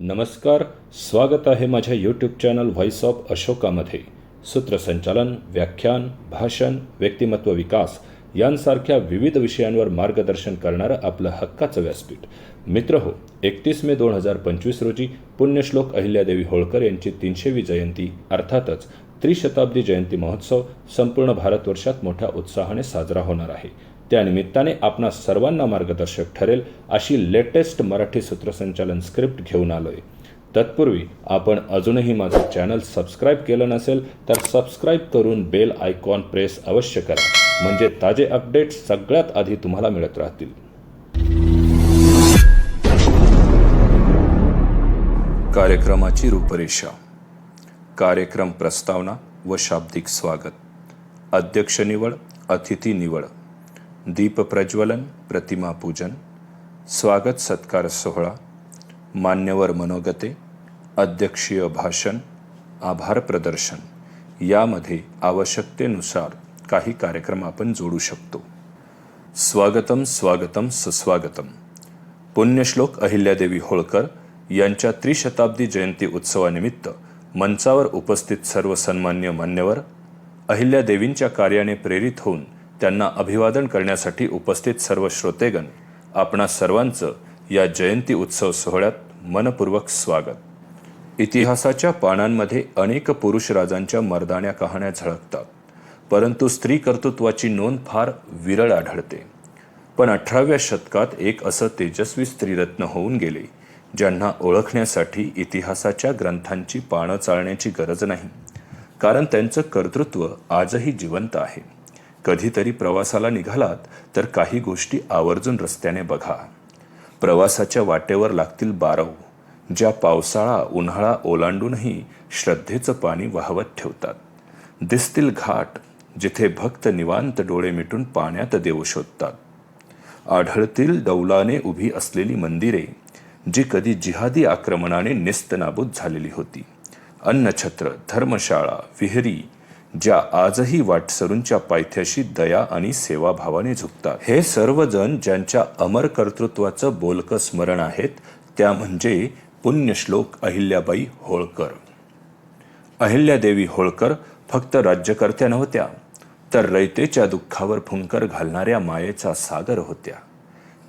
नमस्कार स्वागत आहे माझ्या यूट्यूब चॅनल व्हॉइस ऑफ अशोकामध्ये सूत्रसंचालन व्याख्यान भाषण व्यक्तिमत्व विकास यांसारख्या विविध विषयांवर मार्गदर्शन करणारं आपलं हक्काचं व्यासपीठ. मित्र हो एकतीस मे दोन हजार पंचवीस रोजी पुण्यश्लोक अहिल्यादेवी होळकर यांची तीनशेवी जयंती अर्थातच त्रिशताब्दी जयंती महोत्सव संपूर्ण भारतवर्षात मोठ्या उत्साहाने साजरा होणार आहे. त्यानिमित्ताने आपणा सर्वांना मार्गदर्शक ठरेल अशी लेटेस्ट मराठी सूत्रसंचालन स्क्रिप्ट घेऊन आलोय. तत्पूर्वी आपण अजूनही माझं चॅनल सबस्क्राईब केलं नसेल तर सबस्क्राईब करून बेल आयकॉन प्रेस अवश्य करा. म्हणजे ताजे अपडेट सगळ्यात आधी तुम्हाला मिळत राहतील. कार्यक्रमाची रूपरेषा कार्यक्रम प्रस्तावना व शाब्दिक स्वागत. अध्यक्ष निवड अतिथी निवड. दीप प्रज्वलन प्रतिमा पूजन स्वागत सत्कार सोहळा मान्यवर मनोगते अध्यक्षीय भाषण आभार प्रदर्शन. यामध्ये आवश्यकतेनुसार काही कार्यक्रम आपण जोडू शकतो. स्वागतम स्वागतम सुस्वागतम. पुण्यश्लोक अहिल्यादेवी होळकर यांच्या त्रिशताब्दी जयंती उत्सवानिमित्त मंचावर उपस्थित सर्व सन्मान्य मान्यवर अहिल्यादेवींच्या कार्याने प्रेरित होऊन त्यांना अभिवादन करण्यासाठी उपस्थित सर्व श्रोतेगण आपणा सर्वांचं या जयंती उत्सव सोहळ्यात मनपूर्वक स्वागत. इतिहासाच्या पानांमध्ये अनेक पुरुष राजांच्या मर्दाण्या कहाण्या झळकतात परंतु स्त्री कर्तृत्वाची नोंद फार विरळ आढळते. पण अठराव्या शतकात एक असं तेजस्वी स्त्रीरत्न होऊन गेले ज्यांना ओळखण्यासाठी इतिहासाच्या ग्रंथांची पानं चाळण्याची गरज नाही कारण त्यांचं कर्तृत्व आजही जिवंत आहे. कधीतरी प्रवासाला निघालात तर काही गोष्टी आवर्जून रस्त्याने बघा. प्रवासाच्या वाटेवर लागतील बारव ज्या पावसाळा उन्हाळा ओलांडूनही श्रद्धेचं पाणी वाहवत ठेवतात. दिसतील घाट जिथे भक्त निवांत डोळे मिटून पाण्यात देव शोधतात. आढळतील डौलाने उभी असलेली मंदिरे जी कधी जिहादी आक्रमणाने निस्तनाबूत झालेली होती. अन्नछत्र धर्मशाळा विहिरी ज्या आजही वाटसरूंच्या पायथ्याशी दया आणि सेवाभावाने झुकतात. हे सर्वजण ज्यांच्या अमर कर्तृत्वाचं बोलकं स्मरण आहेत त्या म्हणजे पुण्यश्लोक अहिल्याबाई होळकर. अहिल्यादेवी होळकर फक्त राज्यकर्त्या नव्हत्या तर रयतेच्या दुःखावर फुंकर घालणाऱ्या मायेचा सागर होत्या.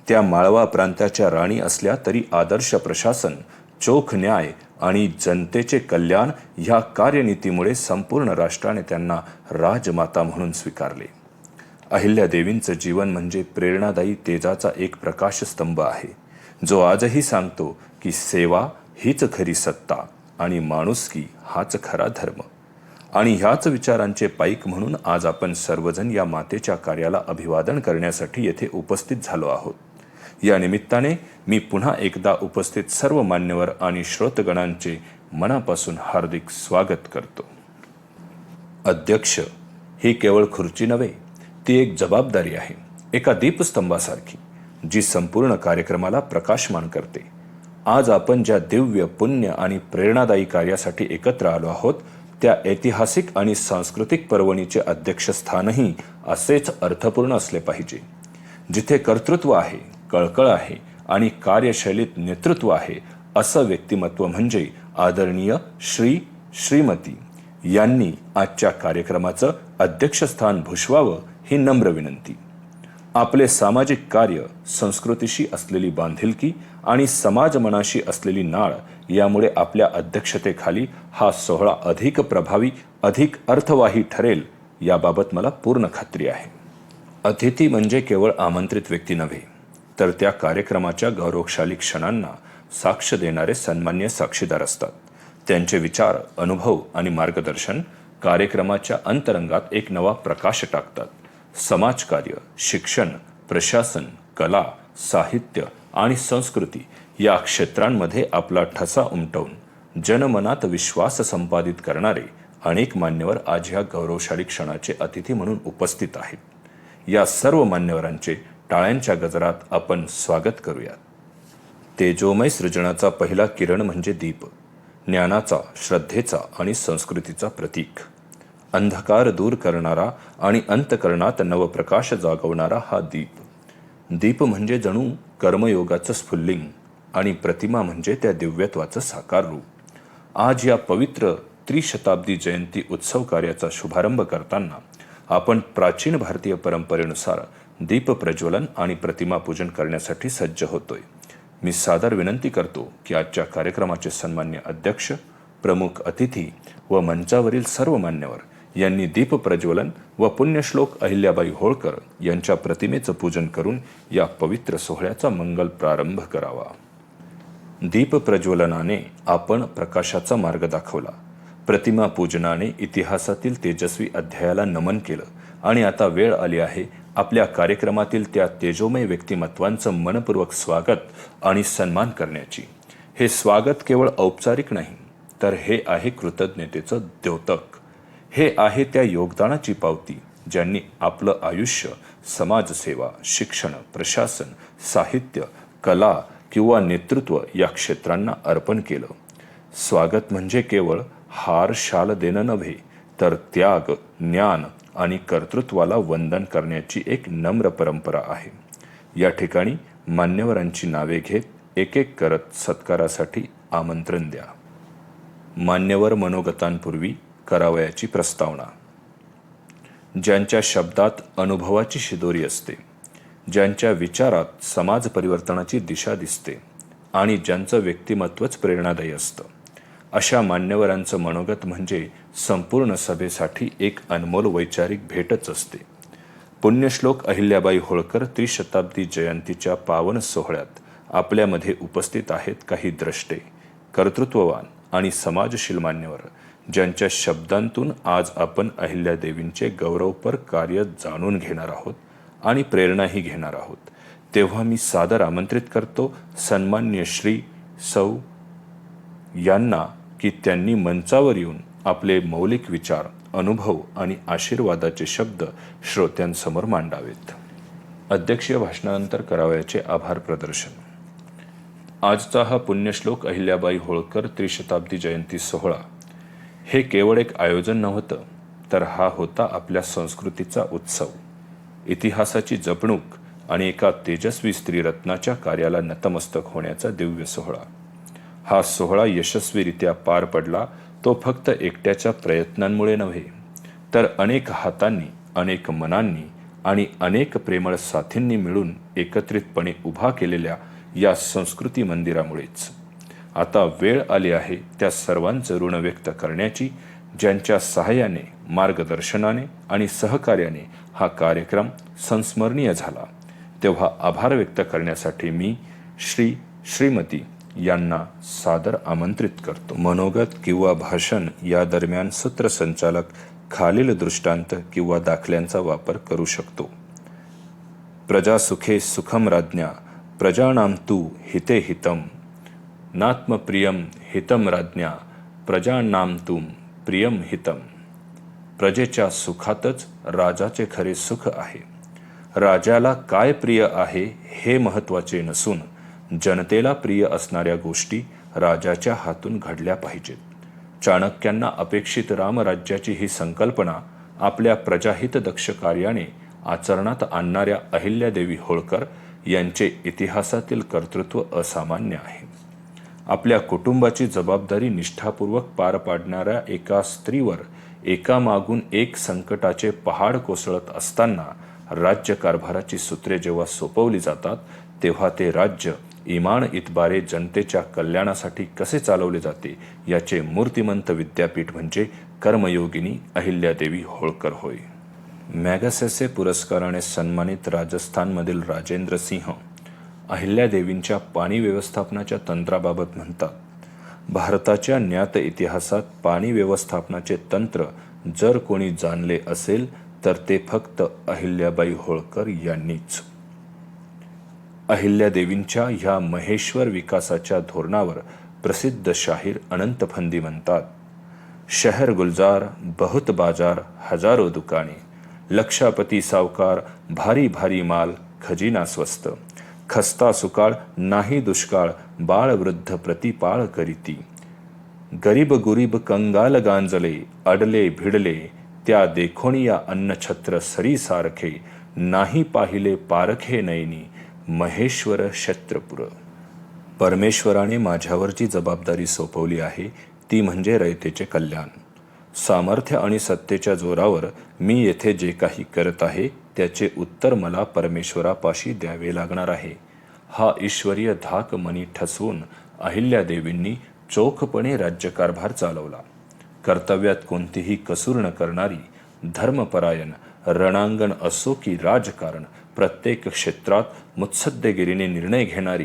त्या माळवा प्रांताच्या राणी असल्या तरी आदर्श प्रशासन चोख न्याय आणि जनतेचे कल्याण ह्या कार्यनीतीमुळे संपूर्ण राष्ट्राने त्यांना राजमाता म्हणून स्वीकारले. अहिल्यादेवींचं जीवन म्हणजे प्रेरणादायी तेजाचा एक प्रकाशस्तंभ आहे. जो आजही सांगतो की सेवा हीच खरी सत्ता आणि माणुसकी हाच खरा धर्म. आणि ह्याच विचारांचे पाईक म्हणून आज आपण सर्वजण या मातेच्या कार्याला अभिवादन करण्यासाठी येथे उपस्थित झालो आहोत. या निमित्ताने मी पुन्हा एकदा उपस्थित सर्व मान्यवर आणि श्रोतगणांचे मनापासून हार्दिक स्वागत करतो. अध्यक्ष ही केवळ खुर्ची नव्हे ती एक जबाबदारी आहे एका दीपस्तंभासारखी जी संपूर्ण कार्यक्रमाला प्रकाशमान करते. आज आपण ज्या दिव्य पुण्य आणि प्रेरणादायी कार्यासाठी एकत्र आलो आहोत त्या ऐतिहासिक आणि सांस्कृतिक पर्वणीचे अध्यक्षस्थानही असेच अर्थपूर्ण असले पाहिजे. जिथे कर्तृत्व आहे कळकळ आहे आणि कार्यशैलीत नेतृत्व आहे असं व्यक्तिमत्व म्हणजे आदरणीय श्री श्रीमती. यांनी आजच्या कार्यक्रमाचं अध्यक्षस्थान भूषवावं ही नम्र विनंती. आपले सामाजिक कार्य संस्कृतीशी असलेली बांधिलकी आणि समाजमनाशी असलेली नाळ यामुळे आपल्या अध्यक्षतेखाली हा सोहळा अधिक प्रभावी अधिक अर्थवाही ठरेल याबाबत मला पूर्ण खात्री आहे. अतिथी म्हणजे केवळ आमंत्रित व्यक्ती नव्हे तर त्या कार्यक्रमाच्या गौरवशाली क्षणांना साक्ष देणारे सन्मान्य साक्षीदार असतात. त्यांचे विचार अनुभव आणि मार्गदर्शन कार्यक्रमाच्या अंतरंगात एक नवा प्रकाश टाकतात. समाजकार्य शिक्षण प्रशासन कला साहित्य आणि संस्कृती या क्षेत्रांमध्ये आपला ठसा उमटवून जनमनात विश्वास संपादित करणारे अनेक मान्यवर आज ह्या गौरवशाली क्षणाचे अतिथी म्हणून उपस्थित आहेत. या सर्व मान्यवरांचे टाळ्यांच्या गजरात आपण स्वागत करूयात. तेजोमय सृजनाचा पहिला किरण म्हणजे दीप ज्ञानाचा श्रद्धेचा आणि संस्कृतीचा प्रतीक. अंधकार दूर करणारा आणि अंतकरणात नवप्रकाश जागवणारा हा दीप. दीप म्हणजे जणू कर्मयोगाचं स्फुल्लिंग आणि प्रतिमा म्हणजे त्या दिव्यत्वाचं साकार रूप. आज या पवित्र त्रिशताब्दी जयंती उत्सव कार्याचा शुभारंभ करताना आपण प्राचीन भारतीय परंपरेनुसार दीप प्रज्वलन आणि प्रतिमा पूजन करण्यासाठी सज्ज होतोय. मी सादर विनंती करतो की आजच्या कार्यक्रमाचे सन्मान्य अध्यक्ष प्रमुख अतिथी व मंचावरील सर्व मान्यवर यांनी दीप प्रज्वलन व पुण्यश्लोक अहिल्याबाई होळकर यांच्या प्रतिमेचं पूजन करून या पवित्र सोहळ्याचा मंगल प्रारंभ करावा. दीप प्रज्वलनाने आपण प्रकाशाचा मार्ग दाखवला. प्रतिमा पूजनाने इतिहासातील तेजस्वी अध्यायाला नमन केलं आणि आता वेळ आली आहे आपल्या कार्यक्रमातील त्या तेजोमय व्यक्तिमत्वांचं मनपूर्वक स्वागत आणि सन्मान करण्याची. हे स्वागत केवळ औपचारिक नाही तर हे आहे कृतज्ञतेचं द्योतक. हे आहे त्या योगदानाची पावती ज्यांनी आपलं आयुष्य समाजसेवा शिक्षण प्रशासन साहित्य कला किंवा नेतृत्व या क्षेत्रांना अर्पण केलं. स्वागत म्हणजे केवळ हार शाल देणं नव्हे तर त्याग ज्ञान आणि कर्तृत्वाला वंदन करण्याची एक नम्र परंपरा आहे. या ठिकाणी मान्यवरांची नावे घेत एक एक करत सत्कारासाठी आमंत्रण द्या. मान्यवर मनोगतांपूर्वी करावयाची प्रस्तावना. ज्यांच्या शब्दात अनुभवाची शिदोरी असते ज्यांच्या विचारात समाज परिवर्तनाची दिशा दिसते आणि ज्यांचं व्यक्तिमत्वच प्रेरणादायी असतं. अशा मान्यवरांचं मनोगत म्हणजे संपूर्ण सभेसाठी एक अनमोल वैचारिक भेटच असते. पुण्यश्लोक अहिल्याबाई होळकर त्रिशताब्दी जयंतीच्या पावन सोहळ्यात आपल्यामध्ये उपस्थित आहेत काही द्रष्टे कर्तृत्ववान आणि समाजशील मान्यवर ज्यांच्या शब्दांतून आज आपण अहिल्यादेवींचे गौरवपर कार्य जाणून घेणार आहोत आणि प्रेरणाही घेणार आहोत. तेव्हा मी सादर आमंत्रित करतो सन्मान्य श्री सौ यांना की त्यांनी मंचावर येऊन आपले मौलिक विचार अनुभव आणि आशीर्वादाचे शब्द श्रोत्यांसमोर मांडावेत. अध्यक्षीय भाषणानंतर करावयाचे आभार प्रदर्शन. आजचा हा पुण्यश्लोक अहिल्याबाई होळकर त्रिशताब्दी जयंती सोहळा. हे केवळ एक आयोजन नव्हतं तर हा होता आपल्या संस्कृतीचा उत्सव. इतिहासाची जपणूक आणि एका तेजस्वी स्त्रीरत्नाच्या कार्याला नतमस्तक होण्याचा दिव्य सोहळा. हा सोहळा यशस्वीरित्या पार पडला तो फक्त एकट्याच्या प्रयत्नांमुळे नव्हे तर अनेक हातांनी अनेक मनांनी आणि अनेक प्रेमळ साथींनी मिळून एकत्रितपणे उभा केलेल्या या संस्कृती मंदिरामुळेच. आता वेळ आली आहे त्या सर्वांचं ऋण व्यक्त करण्याची ज्यांच्या सहाय्याने मार्गदर्शनाने आणि सहकार्याने हा कार्यक्रम संस्मरणीय झाला. तेव्हा आभार व्यक्त करण्यासाठी मी श्री श्रीमती यांना सादर आमंत्रित करतो. मनोगत किंवा भाषण या दरम्यान सूत्रसंचालक खालील दृष्टांत किंवा दाखल्यांचा वापर करू शकतो. प्रजासुखे सुखम राज्ञा प्रजानां तू हिते हितम नात्मप्रियम हितम राज्ञा प्रजानाम तुम प्रियम हितम. प्रजेच्या सुखातच राजाचे खरे सुख आहे. राजाला काय प्रिय आहे हे महत्त्वाचे नसून जनतेला प्रिय असणाऱ्या गोष्टी राजाच्या हातून घडल्या पाहिजेत. चाणक्यांना अपेक्षित रामराज्याची ही संकल्पना आपल्या प्रजाहित दक्ष कार्याने आचरणात आणणाऱ्या अहिल्यादेवी होळकर यांचे इतिहासातील कर्तृत्व असामान्य आहे. आपल्या कुटुंबाची जबाबदारी निष्ठापूर्वक पार पाडणाऱ्या एका स्त्रीवर एकामागून एक संकटाचे पहाड कोसळत असताना राज्यकारभाराची सूत्रे जेव्हा सोपवली जातात तेव्हा ते राज्य इमान इतबारे जनतेच्या कल्याणासाठी कसे चालवले जाते याचे मूर्तिमंत विद्यापीठ म्हणजे कर्मयोगिनी अहिल्यादेवी होळकर होय. मॅगसेसे पुरस्काराने सन्मानित राजस्थानमधील राजेंद्र सिंह अहिल्यादेवींच्या पाणी व्यवस्थापनाच्या तंत्राबाबत म्हणतात भारताच्या ज्ञात इतिहासात पाणी व्यवस्थापनाचे तंत्र जर कोणी जाणले असेल तर ते फक्त अहिल्याबाई होळकर यांनीच. अहिल्यादेवींच्या ह्या महेश्वर विकासाच्या धोरणावर प्रसिद्ध शाहीर अनंत फंदी म्हणतात. शहर गुलजार बहुत बाजार हजारो दुकाने लक्षापती सावकार भारी भारी माल खजिना स्वस्त खस्ता सुकाळ नाही दुष्काळ बाळ वृद्ध प्रतिपाळ करीती. गरीब गुरीब कंगाल गांजले अडले भिडले त्या देखोनिया अन्नछत्र सरी सारखे नाही पाहिले पारखे नैनी महेश्वर शत्रपुर. परमेश्वराने माझ्यावर जी जबाबदारी सोपवली आहे ती म्हणजे रयतेचे कल्याण. सामर्थ्य आणि सत्तेच्या जोरावर मी येथे जे काही करत आहे त्याचे उत्तर मला परमेश्वरापाशी द्यावे लागणार आहे. हा ईश्वरीय धाक मनी ठसवून अहिल्यादेवींनी चोखपणे राज्यकारभार चालवला. कर्तव्यात कोणतीही कसूर न करणारी धर्मपरायण रणांगण असो की राजकारण प्रत्येक क्षेत्रात मुत्सद्देगिरीने निर्णय घेणारी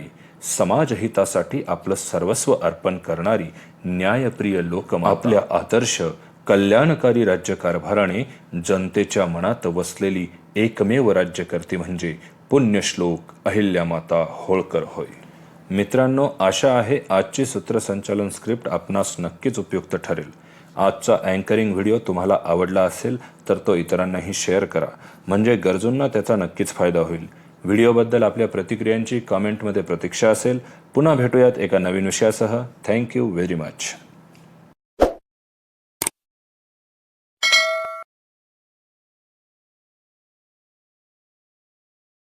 समाजहितासाठी आपलं सर्वस्व अर्पण करणारी न्यायप्रिय लोक आपल्या आदर्श कल्याणकारी राज्यकारभाराने जनतेच्या मनात वसलेली एकमेव राज्यकर्ती म्हणजे पुण्यश्लोक अहिल्यामाता होळकर होय. मित्रांनो आशा आहे आजची सूत्रसंचालन स्क्रिप्ट आपणास नक्कीच उपयुक्त ठरेल. आजचा अँकरिंग व्हिडिओ तुम्हाला आवडला असेल तर तो इतरांनाही शेअर करा. म्हणजे गरजूंना त्याचा नक्कीच फायदा होईल. व्हिडिओबद्दल आपल्या प्रतिक्रियांची कॉमेंटमध्ये प्रतीक्षा असेल. पुन्हा भेटूयात एका नवीन विषयासह. Thank you very much